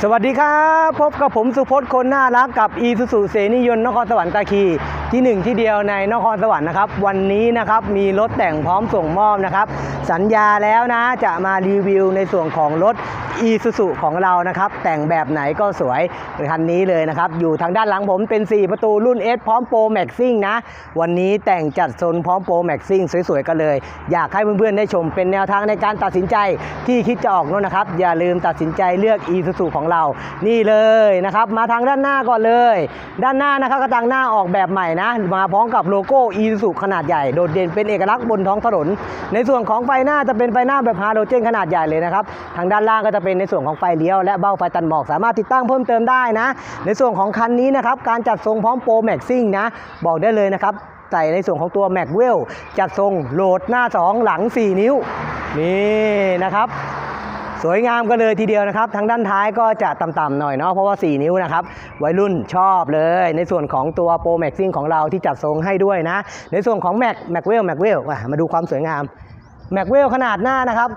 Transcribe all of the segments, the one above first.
สวัสดีครับ พบกับผมสุพจน์คนน่ารักกับอีสุสุเสนิยนนครสวรรค์ตาคีที่หนึ่งที่เดียวในนครสวรรค์นะครับ วันนี้นะครับมีรถแต่งพร้อมส่งมอบนะครับ สัญญาแล้วนะจะมารีวิวในส่วนของรถอีสุสุของเรานะครับ แต่งแบบไหนก็สวยคันนี้เลยนะครับ อยู่ทางด้านหลังผมเป็น 4 ประตูรุ่น S พร้อมโปรแม็กซิ่งนะ วันนี้แต่งจัดโซนพร้อมโปรแม็กซิ่งสวยๆกันเลย อยากให้เพื่อนๆได้ชมเป็นแนวทางในการตัดสินใจที่คิดจะออกรถนนะครับ อย่าลืมตัดสินใจเลือก e s u s u ของเรา นี่เลยนะครับ มาทางด้านหน้าก่อนเลย ด้านหน้านะครับกระจังหน้าออกแบบใหม่นะ มาพร้อมกับโลโก้ e s u s u ขนาดใหญ่ โดดเด่นเป็นเอกลักษณ์บนท้องถนน ในส่วนของไฟหน้าจะเป็นไฟหน้าแบบฮาโลเจนขนาดใหญ่เลยนะครับ ทางด้านล่างก็จะเป็นในส่วนของไฟเลี้ยว และเบ้าไฟตันหมอกสามารถติดตั้งเพิ่มเติมได้นะ ในส่วนของคันนี้นะครับการจัดทรงพร้อมโปรแม็กซิ่งนะบอกได้เลยนะครับใส่ในส่วนของตัว m a c w e l l จัดทรงโหลดหน้า 2 หลัง 4 นิ้ว นี่นะครับ สวยงามกันเลยทีเดียวนะครับทางด้านท้ายก็จะต่ำๆหน่อยเนาะเพราะว่า 4 นิ้วนะครับวัยรุ่นชอบเลย ในส่วนของตัว Pro Max ซิ่งของเราที่จัดทรงให้ด้วยนะ ในส่วนของ Mac m a c w e l l m a c w e l l มาดูความสวยงามแม็กเวลขนาดหน้านะครับ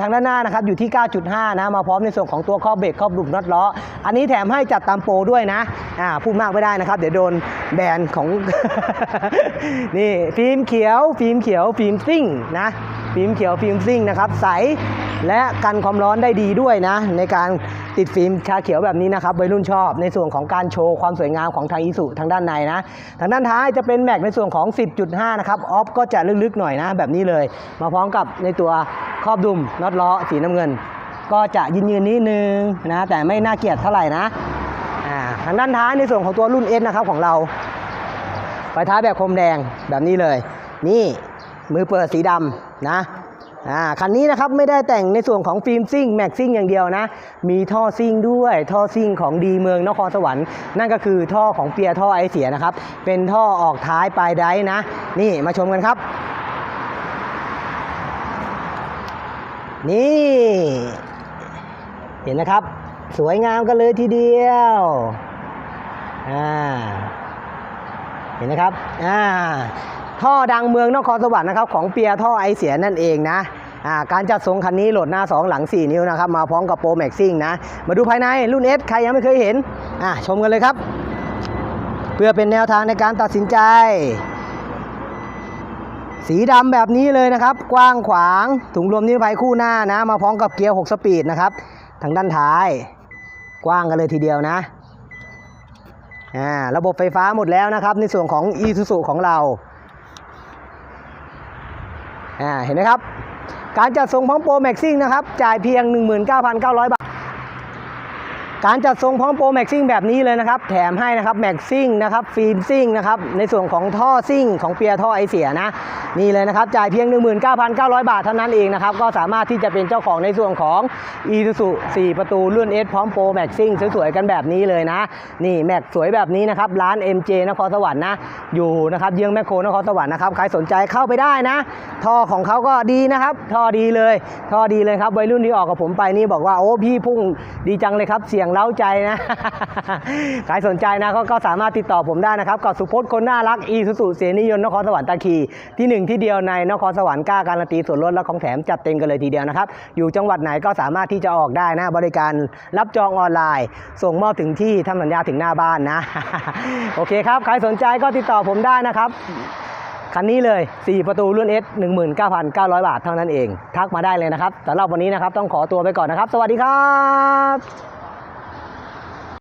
ทางด้านหน้านะครับอยู่ที่ 9.5 นะ มาพร้อมในส่วนของตัวครอบเบรกครอบลุมน็อตล้อ อันนี้แถมให้จัดตามโปรด้วยนะ อ่า พูดมากไม่ได้นะครับ เดี๋ยวโดนแบนของ นี่ ฟิล์มเขียว ฟิล์มเขียว ฟิล์มซิ่งนะ ฟิล์มเขียวฟิล์มซิ่งนะครับ ใสและกันความร้อนได้ดีด้วยนะ ในการติดฟิล์มชาเขียวแบบนี้นะครับวัยรุ่นชอบในส่วนของการโชว์ความสวยงามของทางอิสุทางด้านในนะ ทางด้านท้ายจะเป็นแม็กในส่วนของ 10.5 นะครับ ออฟก็จะลึกๆหน่อยนะ แบบนี้เลย มาพร้อมกับในตัวครอบดุมน็อตล้อสีน้ำเงิน ก็จะยืนยืนนิดนึงนะแต่ไม่น่าเกลียดเท่าไหร่นะทางด้านท้ายในส่วนของตัวรุ่น S นะครับของเราไฟท้ายแบบโคมแดงแบบนี้เลย นี่ มือเปิดสีดำนะอ่าคันนี้นะครับไม่ได้แต่งในส่วนของฟิล์มซิ่งแม็กซิ่งอย่างเดียวนะ มีท่อซิ่งด้วยท่อซิ่งของดีเมืองนครสวรรค์นั่นก็คือท่อของเปียท่อไอเสียนะครับ เป็นท่อออกท้ายปลายไดนะ นี่มาชมกันครับ นี่ เห็นนะครับ สวยงามกันเลยทีเดียวอ่าเห็นนะครับอ่า ท่อดังเมืองนครสวรรค์นะครับของเปียร์ท่อไอเสียนั่นเองนะการจัดทรงคันนี้โหลดหน้า 2 หลัง 4 นิ้วนะครับ มาพร้อมกับโปรแม็กซิ่งนะ มาดูภายในรุ่น S ใครยังไม่เคยเห็นชมกันเลยครับ เพื่อเป็นแนวทางในการตัดสินใจ สีดำแบบนี้เลยนะครับ กว้างขวางถุงลมนิรภัยคู่หน้านะ มาพร้อมกับเกียร์ 6 สปีดนะครับ ทางด้านท้าย กว้างกันเลยทีเดียวนะระบบไฟฟ้าหมดแล้วนะครับ ในส่วนของ e s u s u ของเรา อ่าเห็นไหมครับ การจัดส่งพร้อมโปรแม็กซิ่งนะครับ จ่ายเพียง 19,900 บาท การจัดทรงพร้อมโปรแม็กซิ่งแบบนี้เลยนะครับ แถมให้นะครับแม็กซิ่งนะครับฟิล์มซิ่งนะครับในส่วนของท่อซิ่งของเปียร์ท่อไอเสียนะนี่เลยนะครับจ่ายเพียง 19,900 บาทเท่านั้นเองนะครับก็สามารถที่จะเป็นเจ้าของในส่วนของ e s u s u 4 ประตูรุ่น S พร้อมโปรแม็กซิ่งสวยๆกันแบบนี้เลยนะ นี่แม็กสวยแบบนี้นะครับร้าน MJ นครสวรรค์นะอยู่นะครับเยื้องแมคโครนครสวรรค์นะครับใครสนใจเข้าไปได้นะท่อของเขาก็ดีนะครับท่อดีเลยท่อดีเลยครับวัยรุ่นที่ออกกับผมไปนี่บอกว่าโอ้พี่พุ่งดีจังเลยครับเสียงเล้าใจนะ ใครสนใจนะก็ก็สามารถติดต่อผมได้นะครับ กับสุพจน์คนน่ารักอีสุสุเสนิยนนครสวรรค์ตาคีที่หนึ่งที่เดียวในนครสวรรค์กล้าการันตีส่วนลดและของแถมจัดเต็มกันเลยทีเดียวนะครับ อยู่จังหวัดไหนก็สามารถที่จะออกได้นะ บริการรับจองออนไลน์ ส่งมอบถึงที่ทำสัญญาถึงหน้าบ้านนะ โอเคครับ ใครสนใจก็ติดต่อผมได้นะครับคันนี้เลย 4 ประตูรุ่น S 19,900 บาทเท่านั้นเอง ทักมาได้เลยนะครับสำหรับวันนี้นะครับ ต้องขอตัวไปก่อนนะครับ สวัสดีครับ